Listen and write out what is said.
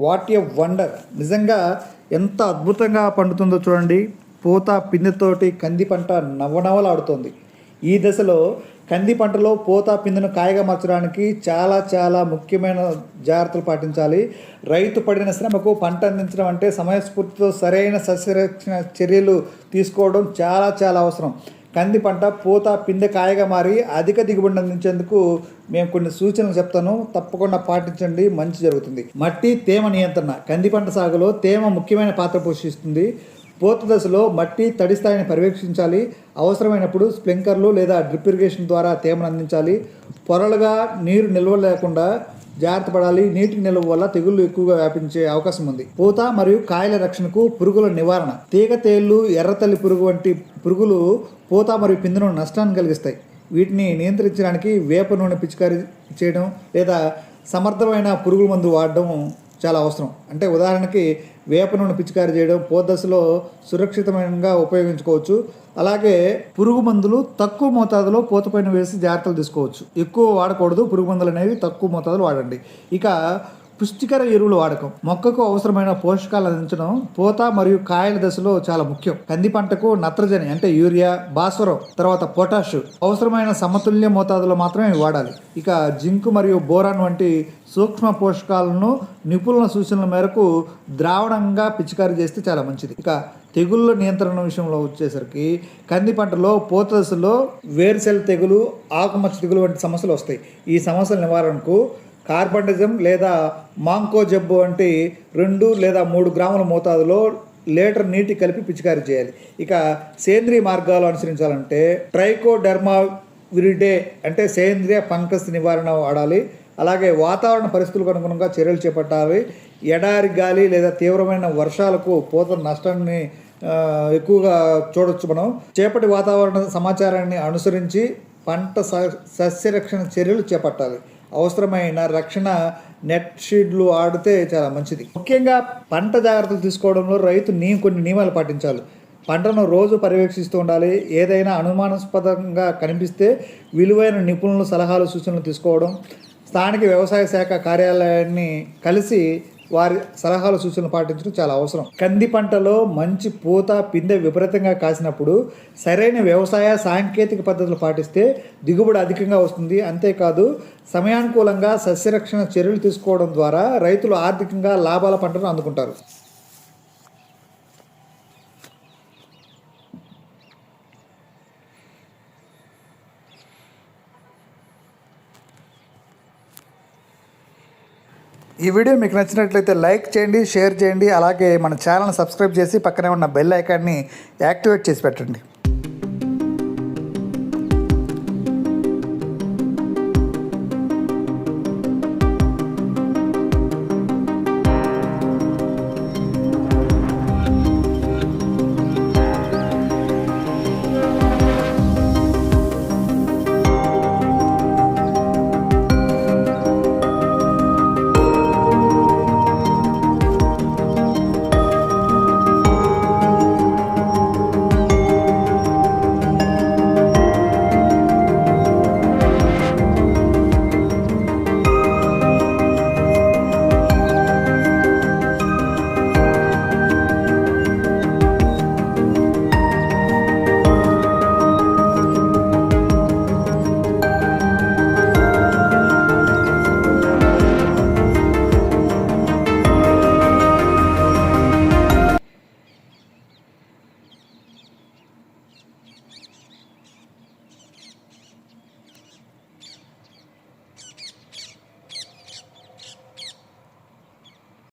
What a wonder నిజంగా ఎంత అద్భుతంగా పండుతుందో చూడండి. పూత పిందెతోటి కంది పంట నవనవలాడుతోంది. ఈ దశలో కంది పంటలో పూత పిందెను కాయగా మార్చడానికి చాలా చాలా ముఖ్యమైన జాగ్రత్తలు పాటించాలి. రైతు పడిన శ్రమకు పంట అందించడం అంటే సమయస్ఫూర్తితో సరైన సస్యరక్షణ చర్యలు తీసుకోవడం చాలా చాలా అవసరం. కంది పంట పూత పిందె కాయగా మారి అధిక దిగుబడి అందించేందుకు మేము కొన్ని సూచనలు చెప్తాను. తప్పకుండా పాటించండి. మంచి జరుగుతుంది. మట్టి తేమ నియంత్రణ. కంది పంట సాగులో తేమ ముఖ్యమైన పాత్ర పోషిస్తుంది. పూత దశలో మట్టి తడి స్థాయిని పర్యవేక్షించాలి. అవసరమైనప్పుడు స్ప్రింక్లర్లు లేదా డ్రిప్ ఇరిగేషన్ ద్వారా తేమను అందించాలి. పొరలుగా నీరు నిల్వ లేకుండా జాగ్రత్త పడాలి. నీటి నిల్వ వల్ల తెగుళ్ళు ఎక్కువగా వ్యాపించే అవకాశం ఉంది. పూత మరియు కాయల రక్షణకు పురుగుల నివారణ. తీగ తేళ్ళు ఎర్రతల్లి పురుగు వంటి పురుగులు పూత మరియు పిందును నష్టాన్ని కలిగిస్తాయి. వీటిని నియంత్రించడానికి వేప నూనె పిచికారీ చేయడం లేదా సమర్థమైన పురుగుల మందు వాడడం చాలా అవసరం. అంటే ఉదాహరణకి వేప నూనె పిచికారీ చేయడం పూత దశలో సురక్షితమైనగా ఉపయోగించుకోవచ్చు. అలాగే పురుగు మందులు తక్కువ మోతాదులో పూత పైన వేసి జాగ్రత్తలు తీసుకోవచ్చు. ఎక్కువ వాడకూడదు. పురుగు మందులు అనేవి తక్కువ మోతాదులో వాడండి. ఇక పుష్టికర ఎరువుల వాడకం. మొక్కకు అవసరమైన పోషకాలు అందించడం పూత మరియు కాయల దశలో చాలా ముఖ్యం. కంది పంటకు నత్రజని అంటే యూరియా భాస్వరం తర్వాత పొటాష్ అవసరమైన సమతుల్య మోతాదులో మాత్రమే వాడాలి. ఇక జింక్ మరియు బోరాన్ వంటి సూక్ష్మ పోషకాలను నిపుణుల సూచనల మేరకు ద్రావణంగా పిచికారీ చేస్తే చాలా మంచిది. ఇక తెగుళ్ళ నియంత్రణ విషయంలో వచ్చేసరికి కంది పంటలో పూత దశలో వేరుసెల తెగులు ఆకుమచ్చ తెగులు వంటి సమస్యలు వస్తాయి. ఈ సమస్యల నివారణకు కార్బండిజం లేదా మాంకో జబ్బు వంటి రెండు లేదా మూడు గ్రాముల మోతాదులో లీటర్ నీటి కలిపి పిచికారీ చేయాలి. ఇక సేంద్రియ మార్గాలు అనుసరించాలంటే ట్రైకోడెర్మా విరిడే అంటే సేంద్రియ ఫంగస్ నివారణ వాడాలి. అలాగే వాతావరణ పరిస్థితులకు అనుగుణంగా చర్యలు చేపట్టాలి. ఎడారి గాలి లేదా తీవ్రమైన వర్షాలకు పూత నష్టాన్ని ఎక్కువగా చూడొచ్చు మనం. చేపటి వాతావరణ సమాచారాన్ని అనుసరించి పంట స- సస్యరక్షణ చర్యలు చేపట్టాలి. అవసరమైన రక్షణ నెట్ షీడ్లు ఆడితే చాలా మంచిది. ముఖ్యంగా పంట జాగ్రత్తలు తీసుకోవడంలో రైతు నీ కొన్ని నియమాలు పాటించాలి. పంటను రోజు పర్యవేక్షిస్తూ ఉండాలి. ఏదైనా అనుమానాస్పదంగా కనిపిస్తే విలువైన నిపుణుల సలహాలు సూచనలు తీసుకోవడం స్థానిక వ్యవసాయ శాఖ కార్యాలయాన్ని కలిసి వారి సలహాలు సూచనలు పాటించడం చాలా అవసరం. కంది పంటలో మంచి పూత పిందె విపరీతంగా కాసినప్పుడు సరైన వ్యవసాయ సాంకేతిక పద్ధతులు పాటిస్తే దిగుబడి అధికంగా వస్తుంది. అంతేకాదు సమయానుకూలంగా సస్యరక్షణ చర్యలు తీసుకోవడం ద్వారా రైతులు ఆర్థికంగా లాభాల పంటను అందుకుంటారు. ఈ వీడియో మీకు నచ్చినట్లయితే లైక్ చేయండి షేర్ చేయండి అలాగే మన ఛానల్ సబ్స్క్రైబ్ చేసి పక్కనే ఉన్న బెల్ ఐకాన్ని యాక్టివేట్ చేసి పెట్టండి.